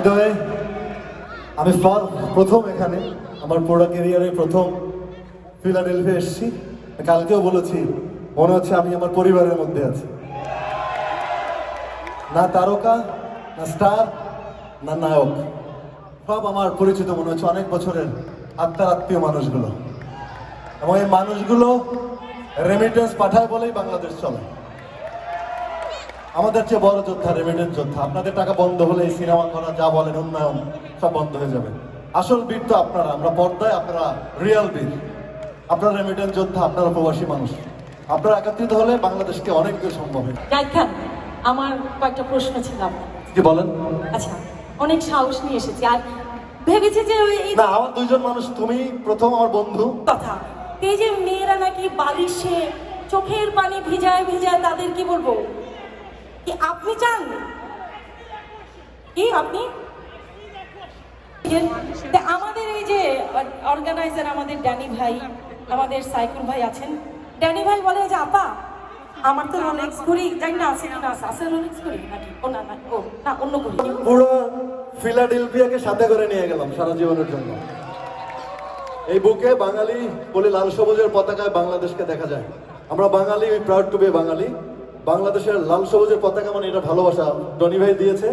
By the আমি প্রথম এখানে, আমার পুরো ক্যারিয়ারে প্রথম ফিলাডেলফিয়া এসেছি। কালকেও বলেছি, মনে হচ্ছে আমি আমার পরিবারের মধ্যে আছি। না তারকা, না স্টার, না নায়ক। সব আমার পরিচিত মনে হচ্ছে, অনেক বছরের আত্মার আত্মীয় মানুষগুলো। এবং এই মানুষগুলো রেমিটেন্স পাঠায় বলেই বাংলাদেশ চলে। আমাদের চেয়ে বড় যোদ্ধা রেমিটেন্স যোদ্ধা। আপনাদের টাকা বন্ধ হলে এই সিনেমা করা যা বলেন উন্নয়ন সব বন্ধ হয়ে যাবে। আসল বীর তো আপনারা। আমরা পর্দায় আপনারা রিয়াল বীর। আপনারা রেমিটেন্স যোদ্ধা আপনারা প্রবাসী মানুষ। আপনারা একত্রিত হলে বাংলাদেশকে অনেক দূর সম্ভব খান আমার কয়েকটা প্রশ্ন ছিল কি বলেন। আচ্ছা অনেক সাহস নিয়ে এসেছি। আর ভেবেছি যে ওই না আমার দুইজন মানুষ তুমি প্রথম আমার বন্ধু। কথা এই যে মেয়েরা নাকি বালিশে চোখের পানি ভিজায় ভিজায় তাদের কি বলব? কি আপনি চান কি আপনি আমাদের এই যে অর্গানাইজার আমাদের ড্যানি ভাই, আমাদের সাইকুল ভাই আছেন। ড্যানি ভাই বলে যে, আপা, আমার তো রোলেক্স ঘড়ি জানি না, আছে কি না আছে? রোলেক্স ঘড়ি ও না না, ও, না, অন্য ঘড়ি। পুরো ফিলাডেলফিয়াকে সাথে করে নিয়ে গেলাম সারা জীবনের জন্য। এই বুকে বাঙালি বলে লাল সবুজের পতাকায় বাংলাদেশকে দেখা যায়। আমরা Bangali we proud to be Bangali. বাংলাদেশের লাল সবুজের পতাকা মানে এটা ভালোবাসা। ডনি ভাই দিয়েছে।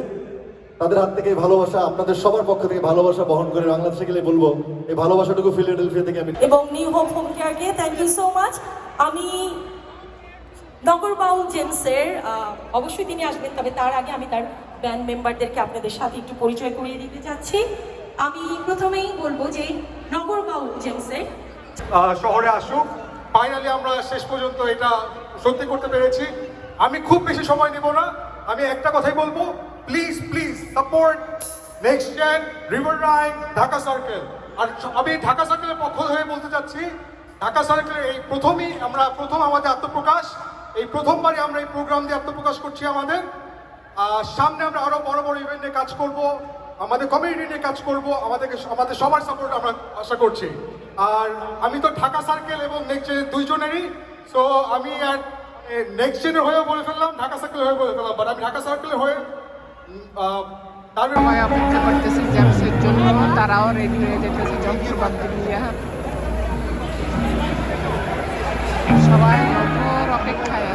তাদের হাত থেকে ভালোবাসা আপনাদের সবার পক্ষ থেকে ভালোবাসা বহন করে বাংলাদেশে গেলে বলব এই ভালোবাসাটুকু ফিলাডেলফিয়া থেকে আমি এবং নিউ হোপ হোম কেয়ারকে থ্যাংক ইউ সো মাচ আমি নগর বাউল জেমসের অবশ্যই তিনি আসবেন তবে তার আগে আমি তার ব্যান্ড মেম্বারদেরকে আপনাদের সাথে একটু পরিচয় করিয়ে দিতে চাচ্ছি। আমি প্রথমেই বলব যে নগর বাউল জেমসের আহ, শহরে আসুক। ফাইনালি আমরা শেষ পর্যন্ত এটা সত্যি করতে পেরেছি। আমি খুব বেশি সময় নেব না। আমি একটা কথাই বলব। Please please support next gen river Rhine Dhaka circle আর আমি ঢাকা সার্কেলের পক্ষ হয়ে বলতে চাচ্ছি ঢাকা সার্কেলের এই প্রথমই আমরা, প্রথম আমাদের আত্মপ্রকাশ, এই প্রথমবারই আমরা এই প্রোগ্রাম দিয়ে আত্মপ্রকাশ করছি আমাদের। আর সামনে আমরা আরও বড় বড় ইভেন্ট কাজ করব, আমাদের কমিউনিটি নিয়ে কাজ করব, আমাদেরকে আমাদের সবার সাপোর্ট আমরা আশা করছি। আর আমি তো ঢাকা সার্কেল এবং নেক্সট দুইজনেরই সো আমি আর নেক্সট জেনের হয়ে বলে ফেললাম, ঢাকা সার্কেল হয়ে বলে ফেললাম বাট আমি ঢাকা সার্কেলের হয়ে সবাই অপেক্ষা করতেছি জেমসের জন্য, তারাও রেডি হয়ে যেতেছে যন্ত্রপাতি নিয়ে। সবাই অপেক্ষায়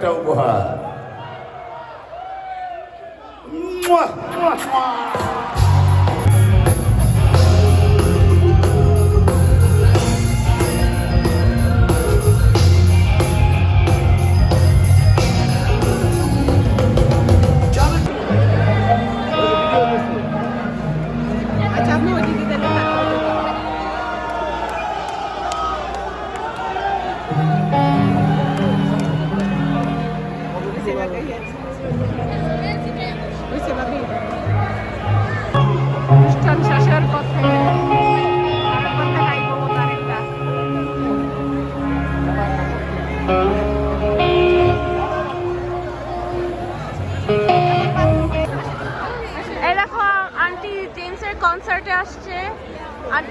একটা উপহার।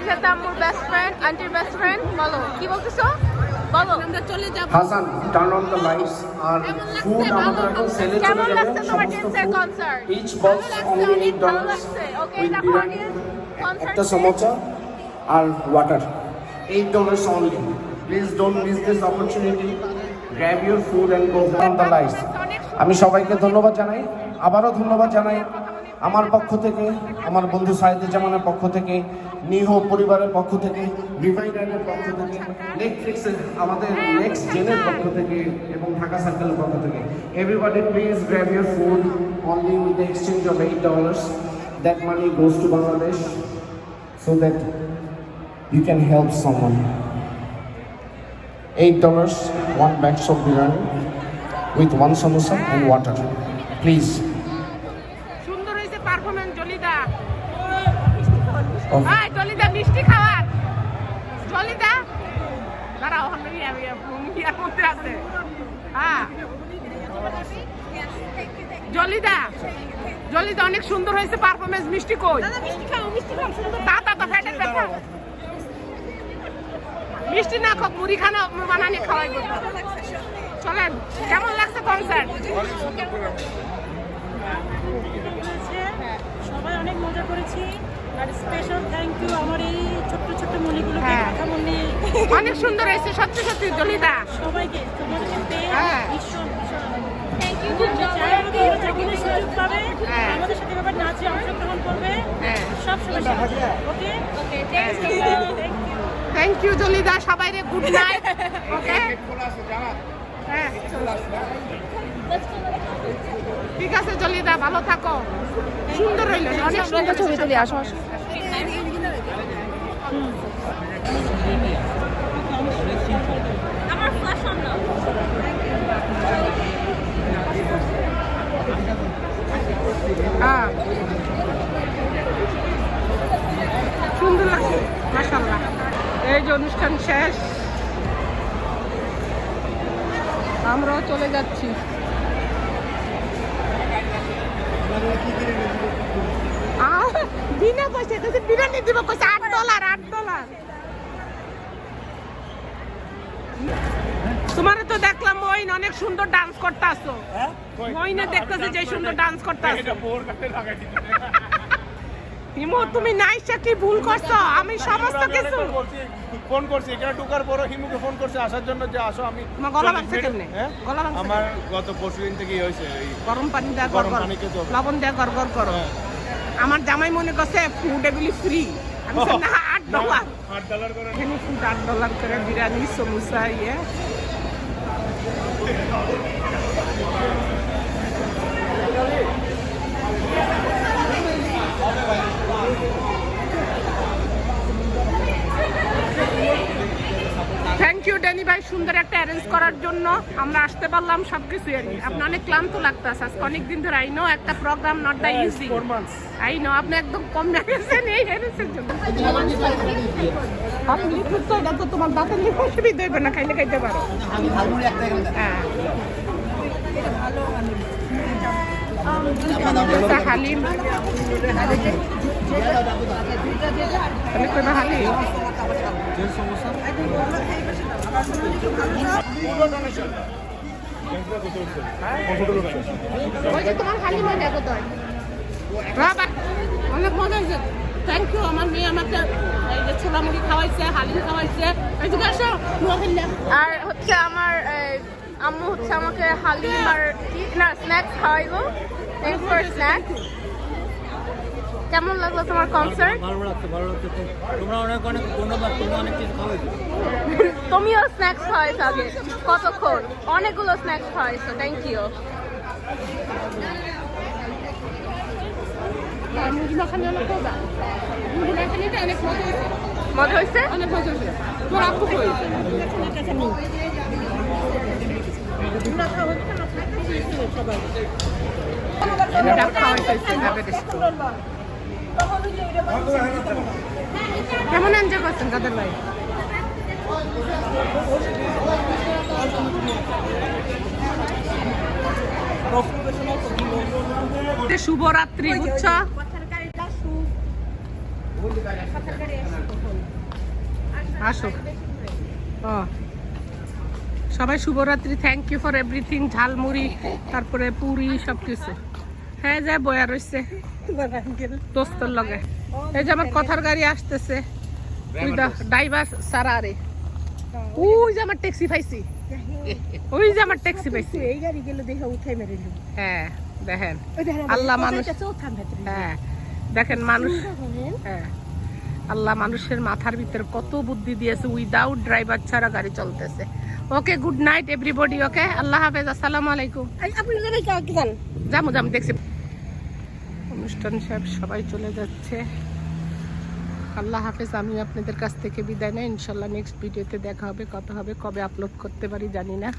সাথে আম্মুর বেস্ট ফ্রেন্ড আন্টির বেস্ট ফ্রেন্ড বলো কি বলতেছো? বলো। আমরা চলে যাব। Hasan turn on the lights R food আমাদের এখন সেলে চলে কেমন লাগছে তোমার concert each box only dollars okay এটা একটা সমোসা আর water eight dollars only please don't miss this opportunity grab your food and go on the lights আমি সবাইকে ধন্যবাদ জানাই। আবারও ধন্যবাদ জানাই। আমার পক্ষ থেকে, আমার বন্ধু সাহিদুজ্জামানের পক্ষ থেকে, নিহ পরিবারের পক্ষ থেকে, ডিভাইডারের পক্ষ থেকে নেটফ্লিক্সের আমাদের নেক্সট জেনের পক্ষ থেকে এবং ঢাকা সার্কেলের পক্ষ থেকে everybody please grab your food only with the exchange of eight dollars that money goes to Bangladesh so that you can help someone. Eight dollars one bag of biryani with one samosa and water. Please. Performance জলিদা। Of- জলিদা মিষ্টি খাওয়ার জলিদা। দাঁড়াও আমি ইয়ার মধ্যে আছে। হ্যাঁ। জলিদা জলিদা অনেক সুন্দর হয়েছে পারফরমেন্স মিষ্টি কই? তা তা তা ফ্যাটের মিষ্টি না খাও মুড়ি খানা বানানি খাওয়াই চলেন কেমন লাগছে কনসার্ট অনেক মজা করেছি। আর স্পেশাল থ্যাংক ইউ আমার এই ছোট্ট ছোট্ট মনিগুলোকে হ্যাঁ। কথা অনেক সুন্দর হয়েছে সত্যি সত্যি জলিদা সবাইকে তোমাদেরকে পেয়ে হ্যাঁ। ভীষণ ভীষণ। চাই আমাদের এরা সুযোগ পাবে। আমাদের সাথে নাচে অংশগ্রহণ করবে। হ্যাঁ। সব সময় okay? Okay thank you thank you জলিদা সবাই রে গুড নাইট ওকে হ্যাঁ। ঠিক আছে জলিদা ভালো থাকো। সুন্দর রইল অনেক সুন্দর ছবি তুলি আসো আসো হ্যাঁ সুন্দর লাগছে মাসাল্লাহ এই যে অনুষ্ঠান শেষ আমরাও চলে যাচ্ছি আহ, বিনা পয়সা কইছে বিরিয়ানি দিব কইছে আট ডলার আট ডলার তোমারে তো দেখলাম মইন অনেক সুন্দর ডান্স করতে আসো মইনে দেখতেছে যে সুন্দর ডান্স করতে আসো হিমু তুমি নাইসা কি ভুল করছ? আমি সমস্ত কিছু ফোন করছি। এখানে ঢোকার পরও হিমুকে ফোন করছে আসার জন্য যে আসো আমি তোমার গলা ভাঙছে কেমনে? হ্যাঁ? গলা ভাঙছে আমার গত পরশু দিন থেকেই হয়েছে এই গরম পানি দেওয়া গরম তো- লবণ দেওয়া গড় গড় করো। হ্যাঁ। আমার জামাই মনে করছে ফুড এগুলি ফ্রি আমি না আট ডলার আট ডলার করে। এখানে ফুড আট ডলার করে বিরিয়ানি সমোসা ইয়ে। থ্যাংক ভাই সুন্দর একটা অ্যারেঞ্জ করার জন্য আমরা আসতে পারলাম সব কিছু আপনি অনেক ক্লান্ত লাগতেছে আজকে অনেক দিন ধরে আই নো একটা programme not the easy I know আপনি একদম কম গেছেন এই অ্যারেঞ্জের জন্য। আপনি লিখুন তো এটা তো তোমার দাঁতের লিখে অসুবিধা হইবে না খাইলে খাইতে পারো। হ্যাঁ হালিম। হালিম। ওই যে তোমার হালিম দেখো তো বাবা অনেক মজা হয়েছে থ্যাংক ইউ আমার মেয়ে আমাকে এই যে ছোলা মুড়ি খাওয়াইছে হালিম খাওয়াইছে এই দিকে আসো আর হচ্ছে আমার আম্মু হচ্ছে আমাকে হালিম আর না স্ন্যাক্স খাওয়াইলো থ্যাংকস ফর স্ন্যাক্স কেমন লাগল তোমার কনসার্ট ভালো লাগছে ভালো লাগছে। তোমরা অনেক অনেক ধন্যবাদ তোমরা অনেক কিছু খাওয়াইছো। তুমিও স্ন্যাক্স খাওয়াইছো আগে। কতক্ষণ? অনেকগুলো স্ন্যাক্স খাওয়াইছো থ্যাংক ইউ মজা হয়েছে হয়েছে অনেক মজা হয়েছে তোর আপু কই এটা খাওয়াইছে ডায়াবেটিস কেমন এনজয় করছেন কাদের ভাই শুভরাত্রি বুঝছ? আসো। সবাই শুভরাত্রি থ্যাংক ইউ ফর এভরিথিং ঝালমুড়ি তারপরে পুরি সব কিছু হ্যাঁ যা বয়া রয়েছে দোস্তর লগে। এই যে আমার কথার গাড়ি আসতেছে। ওই ড্রাইভার সারা রে ওই যে আমার ট্যাক্সি পাইছি। ওই যে আমার ট্যাক্সি পাইছি। এই গাড়ি গেলে দেখে উঠে মেরে দিল হ্যাঁ দেখেন। আল্লাহ মানুষ হ্যাঁ দেখেন মানুষ হ্যাঁ আল্লাহ মানুষের মাথার ভিতরে কত বুদ্ধি দিয়েছে উইদাউট ড্রাইভার ছাড়া গাড়ি চলতেছে। Okay good night everybody okay আল্লাহ হাফেজ আসসালামু আলাইকুম। আপনি যাব যাব দেখছি। অনুষ্ঠান সাহেব সবাই চলে যাচ্ছে। আল্লাহ হাফেজ, আমি আপনাদের কাছ থেকে বিদায় নেই। ইনশাল্লাহ নেক্সট ভিডিওতে দেখা হবে, কথা হবে, কবে আপলোড করতে পারি জানি না।